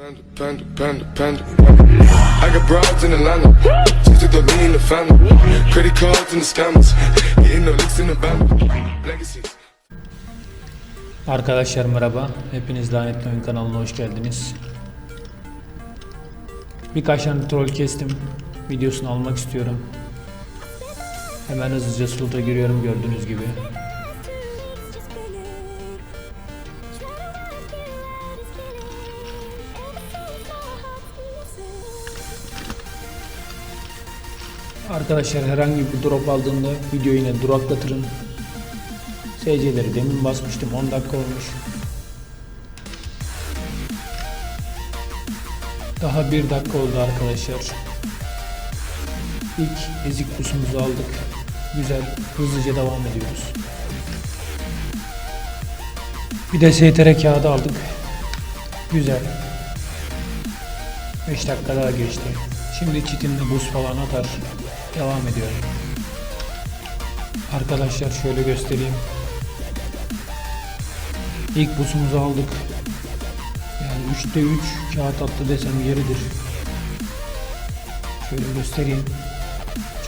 Panda, panda, panda, panda. I got broads in Atlanta. Just took the lean the family. Credit cards and the scammers. Hitting the licks in the band. Legacies. Arkadaşlar merhaba. Hepiniz Lanetli Oyun kanalına hoş geldiniz. Birkaç tane troll kestim. Videosunu almak istiyorum. Hemen hızlıca slota giriyorum gördüğünüz gibi. Arkadaşlar herhangi bir drop aldığında videoyu yine duraklatırım. SC'leri demin basmıştım 10 dakika olmuş. Daha bir dakika oldu arkadaşlar. İlk ezik pusumuzu aldık. Güzel hızlıca devam ediyoruz. Bir de STR kağıdı aldık. Güzel. 5 dakika daha geçti. Şimdi çitimde buz falan atar. Devam ediyorum. Arkadaşlar şöyle göstereyim. İlk busumuzu aldık. Yani 3'te 3 kağıt attı desem yeridir. Şöyle göstereyim.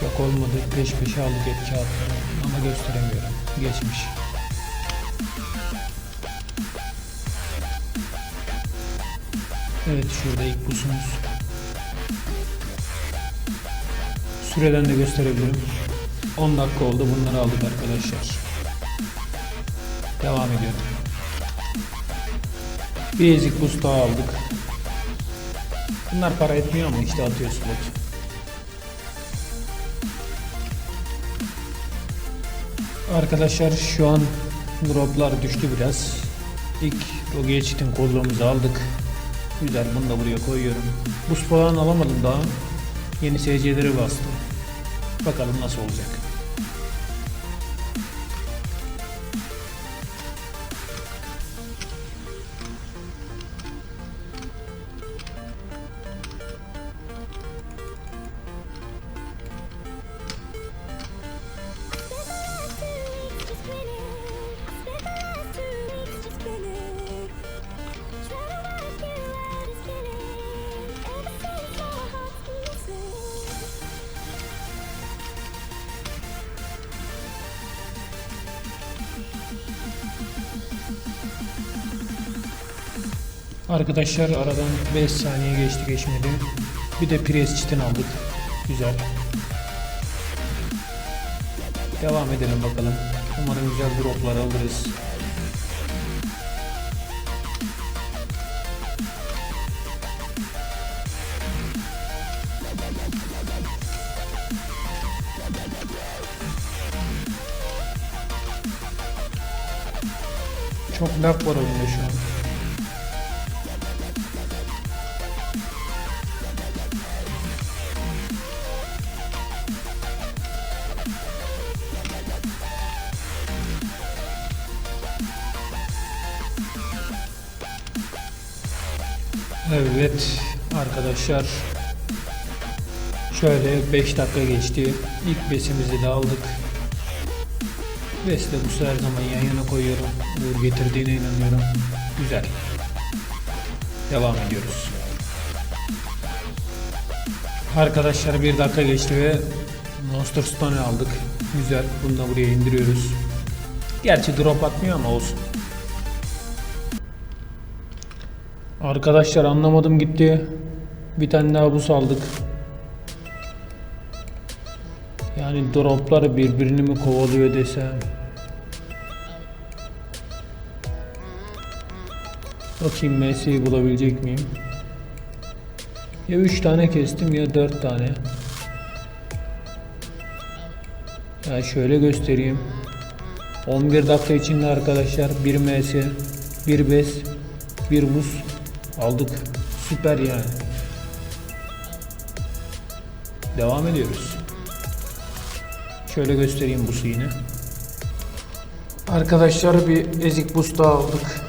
Çok olmadı. Peş peşe aldık hep kağıtları. Ama gösteremiyorum. Geçmiş. Evet şurada ilk busumuz. Süreden de gösterebilirim. 10 dakika oldu. Bunları aldık arkadaşlar. Devam ediyorum. Bir ezik buz daha aldık. Bunlar para etmiyor ama işte atıyor slot. Arkadaşlar şu an droplar düştü biraz. İlk Rogue Cheat'in kolluğumuzu aldık. Güzel bunu da buraya koyuyorum. Buz falan alamadım daha. Yeni SC'leri bastım. Bakalım nasıl olacak. Arkadaşlar aradan 5 saniye geçti geçmedi. Bir de pres çitin aldık. Güzel. Devam edelim bakalım. Umarım güzel droplar alırız. Çok lag var oyunda şu an. Arkadaşlar şöyle 5 dakika geçti. İlk besimizi de aldık. Bes de bu sefer zaman yan yana koyuyorum. Uğur getirdiğine inanıyorum. Güzel. Devam ediyoruz. Arkadaşlar bir dakika geçti ve Monster Stone aldık. Güzel. Bunu da buraya indiriyoruz. Gerçi drop atmıyor ama olsun. Arkadaşlar anlamadım gitti. Bir tane daha buz aldık. Yani droplar birbirini mi kovalıyor desem. Bakayım Messi'yi bulabilecek miyim? Ya 3 tane kestim ya 4 tane. Ya şöyle göstereyim. 11 dakika içinde arkadaşlar 1 MS, 1 bes, 1 buz aldık. Süper yani. Devam ediyoruz. Şöyle göstereyim busu yine. Arkadaşlar bir ezik bus daha aldık.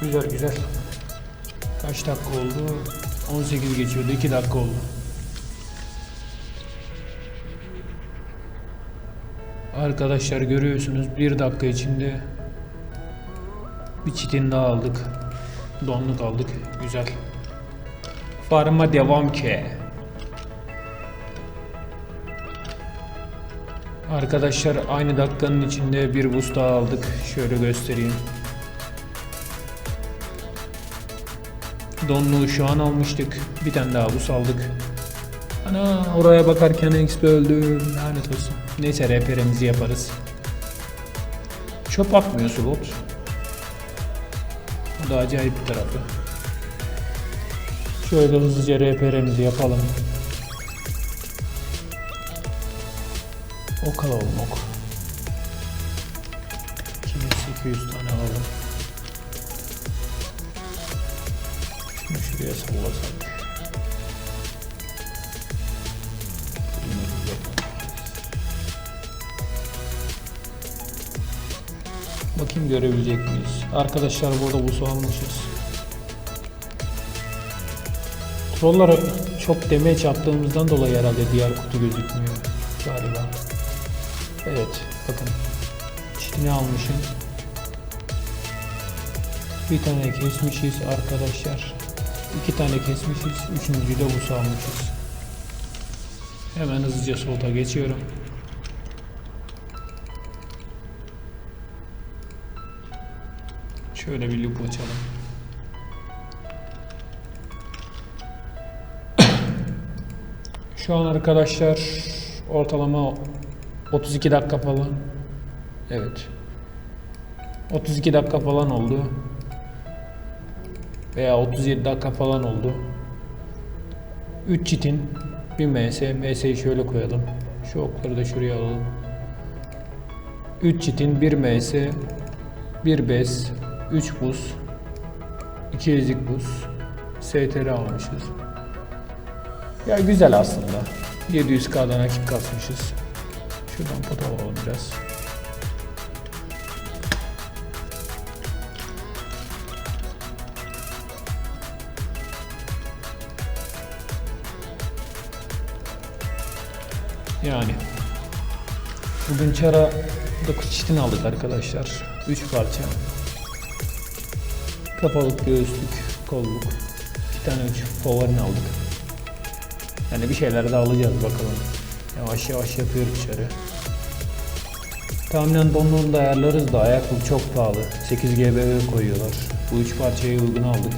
Güzel güzel. Kaç dakika oldu? 18 geçiyordu. 2 dakika oldu. Arkadaşlar görüyorsunuz bir dakika içinde bir çitin daha aldık. Donluk aldık. Güzel. Farma devam ki. Arkadaşlar aynı dakikanın içinde bir boost daha aldık. Şöyle göstereyim. Donluğu şu an almıştık. Bir tane daha boost aldık. Ana oraya bakarken XP öldü. Lanet olsun. Neyse RPR'imizi yaparız. Çöp atmıyor slot. Bu da acayip bir tarafı. Şöyle hızlıca RPR'imizi yapalım. Ok alalım ok. 2800 tane alalım. Şunu şuraya sallasak. Bakayım görebilecek miyiz? Arkadaşlar burada bu almışız. Trolllara çok damage attığımızdan dolayı herhalde diğer kutu gözükmüyor galiba. Evet bakın. Çitini almışım. Bir tane kesmişiz arkadaşlar. İki tane kesmişiz. Üçüncüyü de bu almışız. Hemen hızlıca solta geçiyorum. Şöyle bir loop açalım. Şu an arkadaşlar ortalama 32 dakika falan. Evet. 32 dakika falan oldu. Veya 37 dakika falan oldu. 3 çitin bir MS. MS'yi şöyle koyalım. Şu okları da şuraya alalım. 3 çitin 1 MS, 1 bez, 3 buz, 2 ezik buz, STR almışız. Ya güzel aslında. 700k'dan nakit kasmışız. Şuradan foto alalım biraz. Yani bugün çara 9 çitin aldık arkadaşlar. 3 parça. Kafalık, göğüslük, kolluk. 2 tane 3 favorini aldık. Yani bir şeyler de alacağız bakalım. Yavaş yavaş yapıyoruz içeri. Tahminen donluğunu da ayarlarız da ayaklık çok pahalı. 8 GBV koyuyorlar. Bu üç parçayı uygun aldık.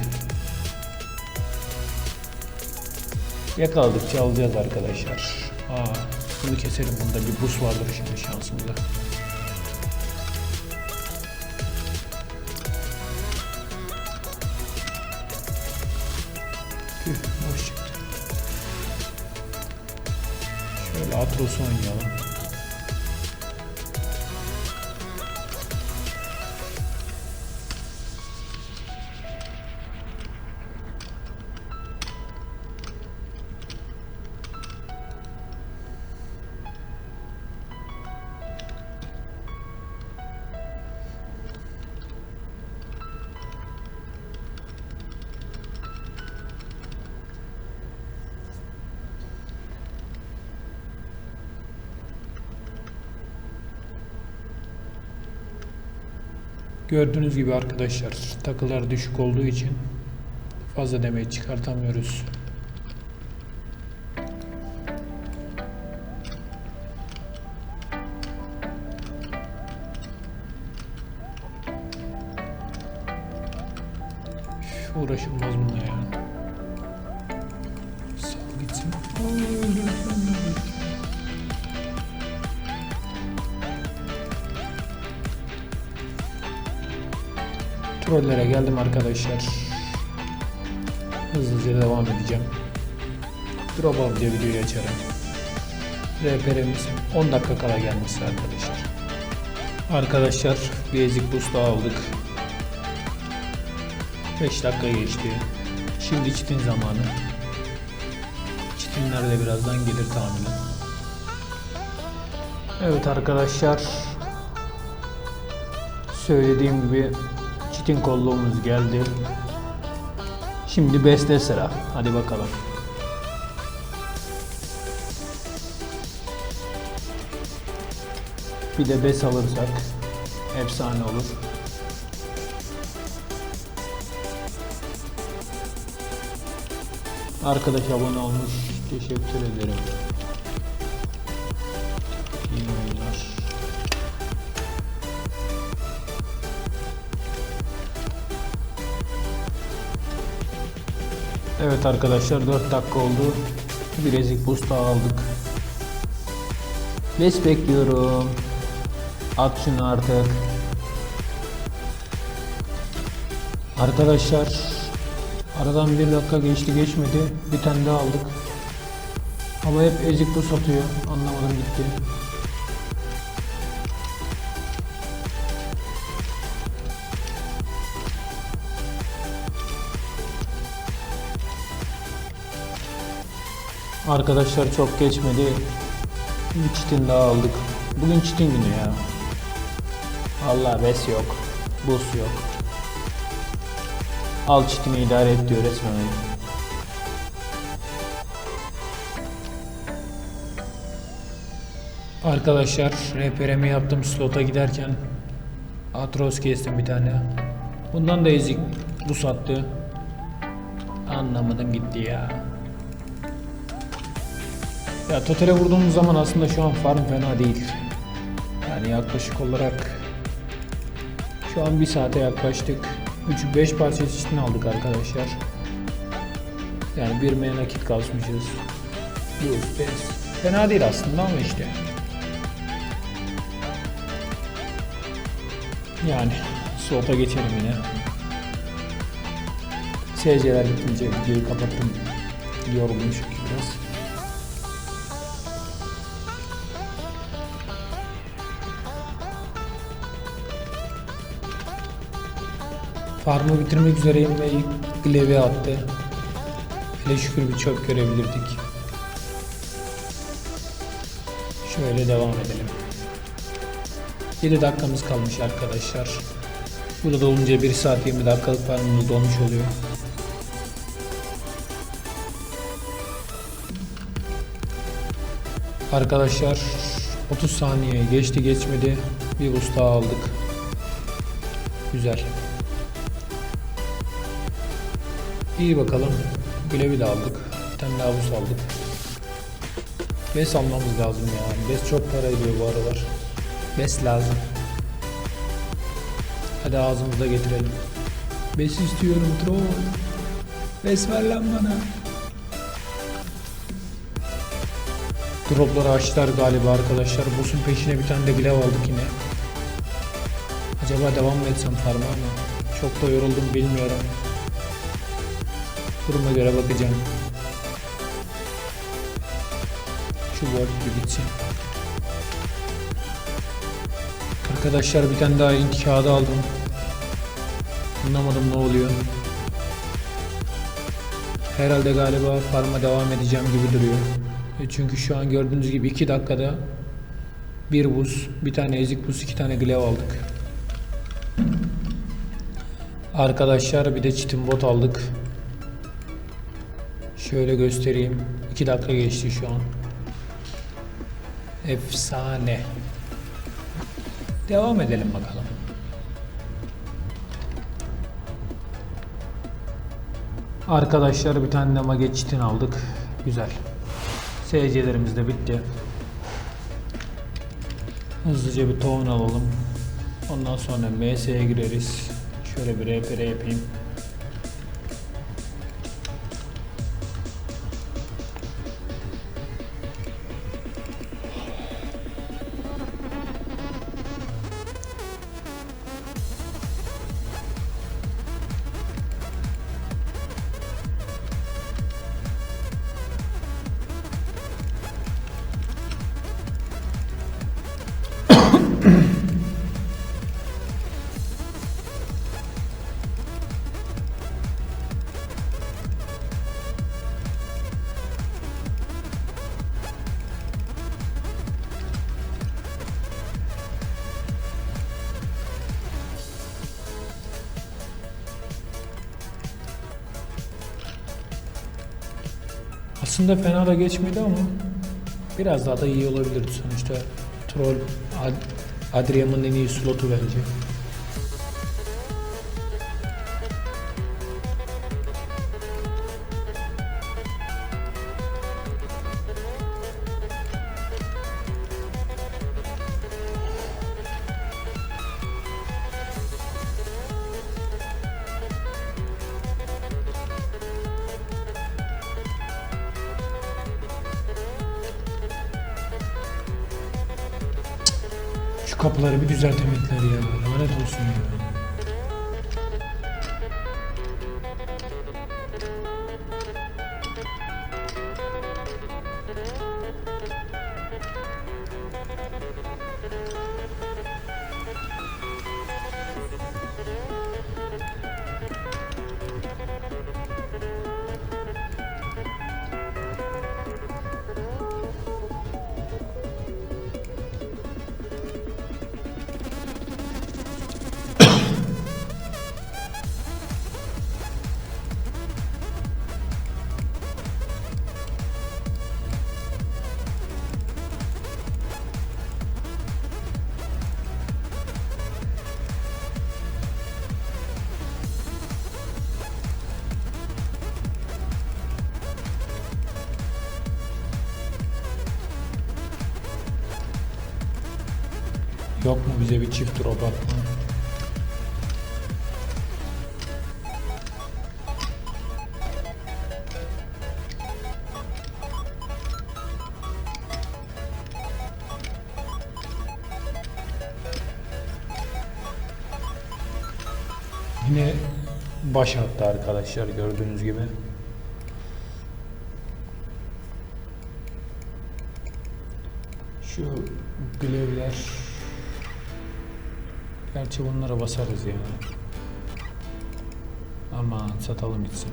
Yakaladıkça alacağız arkadaşlar. Aa, bunu keselim. Bunda bir bus vardır şimdi şansımıza. Atros'u oynayalım. Gördüğünüz gibi arkadaşlar takılar düşük olduğu için fazla demeyi çıkartamıyoruz. Üf, Uğraşılmaz bununla ya. Sal gitsin. Ay, Trollere geldim arkadaşlar. Hızlıca devam edeceğim. Drop alınca videoyu açarım. RPR'imiz 10 dakika kala gelmesi arkadaşlar. Arkadaşlar bir ezik daha aldık. 5 dakika geçti. Şimdi çitin zamanı. Çitinler de birazdan gelir tahminen. Evet arkadaşlar. Söylediğim gibi çitin kolluğumuz geldi. Şimdi beste sıra. Hadi bakalım. Bir de bes alırsak efsane olur. Arkadaş abone olmuş. Teşekkür ederim. Evet arkadaşlar 4 dakika oldu. Bilezik boost daha aldık. Bes bekliyorum. At şunu artık. Arkadaşlar aradan bir dakika geçti geçmedi. Bir tane daha aldık. Ama hep ezik boost atıyor. Anlamadım gitti. Arkadaşlar çok geçmedi. Bir çitin daha aldık. Bugün çitin günü ya. Allah bes yok. Bus yok. Al çitini idare et diyor resmen. Arkadaşlar rehberimi yaptım slota giderken Atros kestim bir tane. Bundan da ezik bu sattı. Anlamadım gitti ya. Ya totale vurduğumuz zaman aslında şu an farm fena değil. Yani yaklaşık olarak şu an bir saate yaklaştık. 3-5 parça çeşitini aldık arkadaşlar. Yani bir meye nakit kasmışız. Yok, pes. Fena değil aslında ama işte. Yani slota geçelim yine. SC'ler bitince videoyu kapattım. Yorgunum Farmı bitirmek üzereyim ve ilk gleve attı. Hele şükür bir çöp görebilirdik. Şöyle devam edelim. 7 dakikamız kalmış arkadaşlar. Burada olunca 1 saat 20 dakikalık farmımız dolmuş oluyor. Arkadaşlar 30 saniye geçti geçmedi. Bir boost daha aldık. Güzel. İyi bakalım. Gülevi de aldık. Bir tane bus aldık. Bes almamız lazım ya. Bes çok para ediyor bu aralar. Bes lazım. Hadi ağzımızda getirelim. Bes istiyorum troll. Bes ver lan bana. Dropları açtılar galiba arkadaşlar. Bus'un peşine bir tane de glaive aldık yine. Acaba devam mı etsem farma ama çok da yoruldum bilmiyorum. Duruma göre bakacağım. Şu work bir bitsin. Arkadaşlar bir tane daha int kağıdı aldım. Anlamadım ne oluyor. Herhalde galiba farma devam edeceğim gibi duruyor. E Çünkü şu an gördüğünüz gibi 2 dakikada bir buz, bir tane ezik buz, iki tane glaive aldık. Arkadaşlar bir de çitin bot aldık. Şöyle göstereyim. 2 dakika geçti şu an. Efsane. Devam edelim bakalım. Arkadaşlar bir tane de mage çitin aldık. Güzel. SC'lerimiz de bitti. Hızlıca bir tohum alalım. Ondan sonra MS'ye gireriz. Şöyle bir RPR yapayım. Aslında fena da geçmedi ama biraz daha da iyi olabilirdi sonuçta. Troll Ad- Adriam'ın en iyi slotu bence. Kapıları bir düzeltemediler ya. Lanet olsun ya. Yok mu bize bir çift drop atma? Yine baş attı arkadaşlar gördüğünüz gibi. Şu glevler Gerçi bunlara basarız ya. Ama satalım gitsin.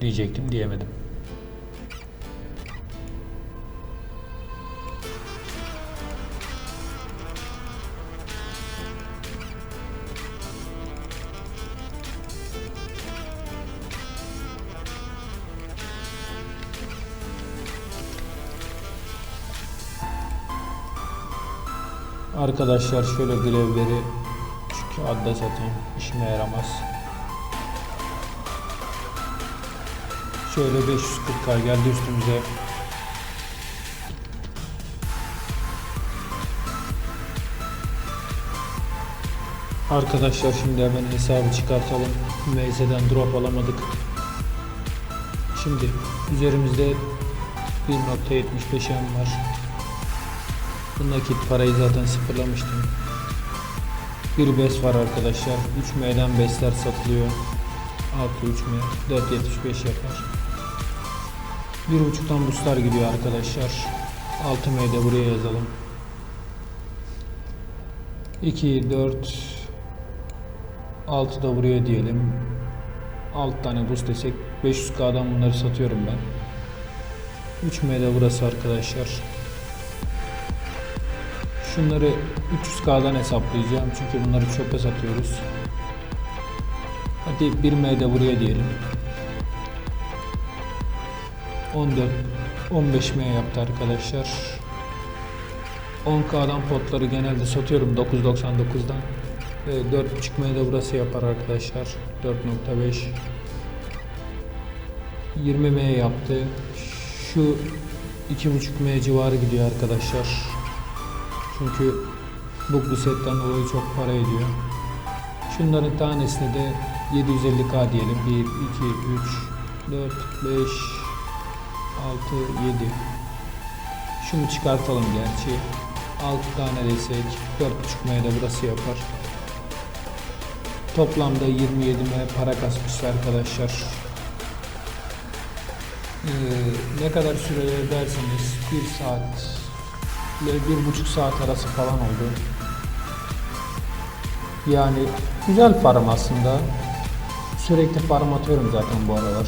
Diyecektim diyemedim. Arkadaşlar şöyle glevleri şu kağıda satayım. İşime yaramaz. Şöyle 540k geldi üstümüze. Arkadaşlar şimdi hemen hesabı çıkartalım. MS'den drop alamadık. Şimdi üzerimizde 1.75 M var. Bu nakit parayı zaten sıfırlamıştım. Bir bes var arkadaşlar. 3M'den besler satılıyor. Artı 3M 4.75 yapar. Bir buçuktan buslar gidiyor arkadaşlar. 6M de buraya yazalım. 2, 4, 6 da buraya diyelim. 6 tane boost desek 500k'dan bunları satıyorum ben. 3M de burası arkadaşlar. Şunları 300k'dan hesaplayacağım çünkü bunları çöpe satıyoruz. Hadi 1M de buraya diyelim. 14 15M yaptı arkadaşlar. 10K'dan potları genelde satıyorum 9.99'dan. Ve 4.5M de burası yapar arkadaşlar. 4.5 20M yaptı. Şu 2.5M civarı gidiyor arkadaşlar. Çünkü bu setten dolayı çok para ediyor. Şunların tanesine de 750k diyelim. 1, 2, 3, 4, 5, 6, 7. Şunu çıkartalım gerçi. 6 tane desek 4.5M de burası yapar. Toplamda 27M para kasmış arkadaşlar. Ee, ne kadar süre derseniz 1 saat bir buçuk saat arası falan oldu. Yani güzel farm aslında. Sürekli farm atıyorum zaten bu aralar.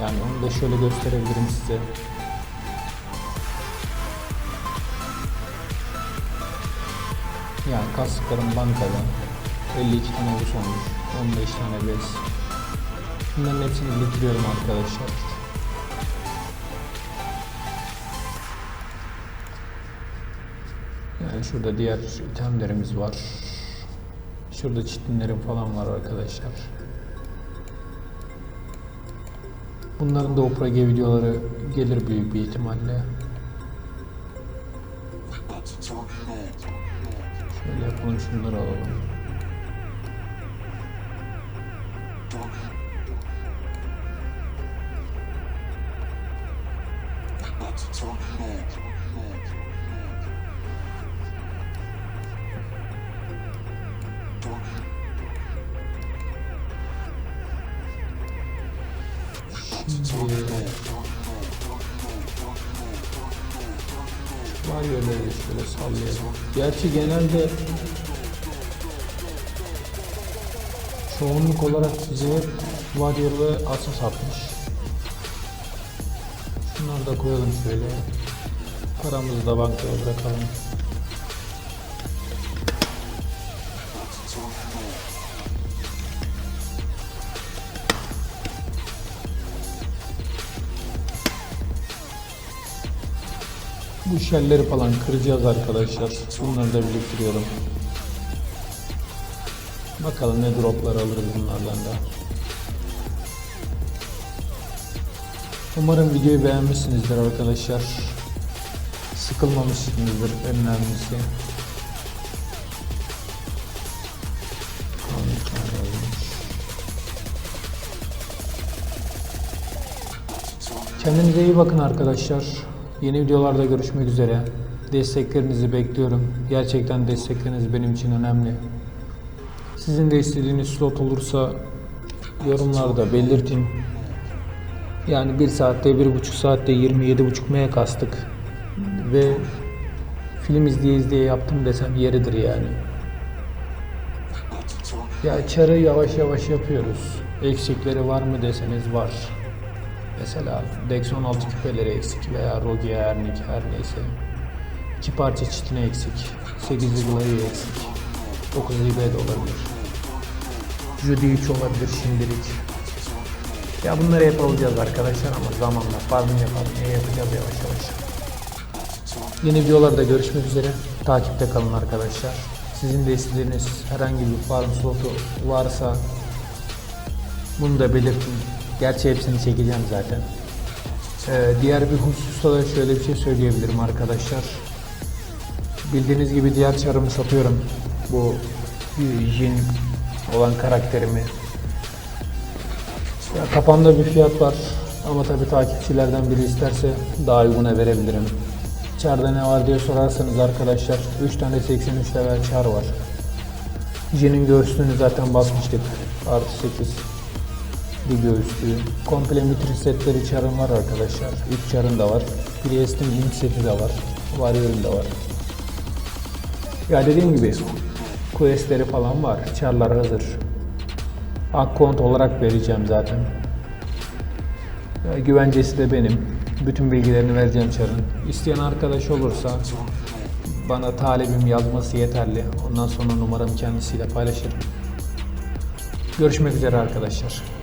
Yani onu da şöyle gösterebilirim size. Yani kastıklarım bankada 52 tane bus olmuş 15 tane bez Bunların hepsini bitiriyorum arkadaşlar şurada diğer itemlerimiz var. Şurada çitinlerim falan var arkadaşlar. Bunların da OPRG videoları gelir büyük bir ihtimalle. Şöyle yapalım şunları alalım. Şöyle sallayalım. Gerçi genelde çoğunluk olarak bize hep Warrior ve Asas atmış. Şunları da koyalım şöyle. Paramızı da bankaya bırakalım. Bu şelleri falan kıracağız arkadaşlar. Bunları da biriktiriyorum. Bakalım ne droplar alırız bunlardan da. Umarım videoyu beğenmişsinizdir arkadaşlar. Sıkılmamışsınızdır en önemlisi. Kendinize iyi bakın arkadaşlar. Yeni videolarda görüşmek üzere. Desteklerinizi bekliyorum. Gerçekten destekleriniz benim için önemli. Sizin de istediğiniz slot olursa yorumlarda belirtin. Yani bir saatte, bir buçuk saatte 27,5 M kastık. Ve film izleye izleye yaptım desem yeridir yani. Ya çarı yavaş yavaş yapıyoruz. Eksikleri var mı deseniz var. Mesela Dex 16 küpeleri eksik veya Rogi Ernik her neyse. İki parça çitine eksik. 8 Glaive eksik. 9 IB de olabilir. Judy 3 olabilir şimdilik. Ya bunları hep alacağız arkadaşlar ama zamanla farmı yapalım. E yapacağız yavaş yavaş. Yeni videolarda görüşmek üzere. Takipte kalın arkadaşlar. Sizin de istediğiniz herhangi bir farm slotu varsa bunu da belirtin. Gerçi hepsini çekeceğim zaten. Ee, diğer bir hususta da şöyle bir şey söyleyebilirim arkadaşlar. Bildiğiniz gibi diğer çarımı satıyorum. Bu Jin olan karakterimi. Ya, kafamda bir fiyat var. Ama tabi takipçilerden biri isterse daha uyguna verebilirim. Çarda ne var diye sorarsanız arkadaşlar 3 tane 83 level çar var. Jin'in göğsünü zaten basmıştık. Artı 8 bir göğüslüğü. Komple mitri setleri çarın var arkadaşlar. 3 çarın da var. Priest'in link seti de var. Warrior'ın da var. Ya dediğim gibi questleri falan var. Çarlar hazır. Akkont olarak vereceğim zaten. Güvencesi de benim. Bütün bilgilerini vereceğim çarın. İsteyen arkadaş olursa bana talebim yazması yeterli. Ondan sonra numaramı kendisiyle paylaşırım. Görüşmek üzere arkadaşlar.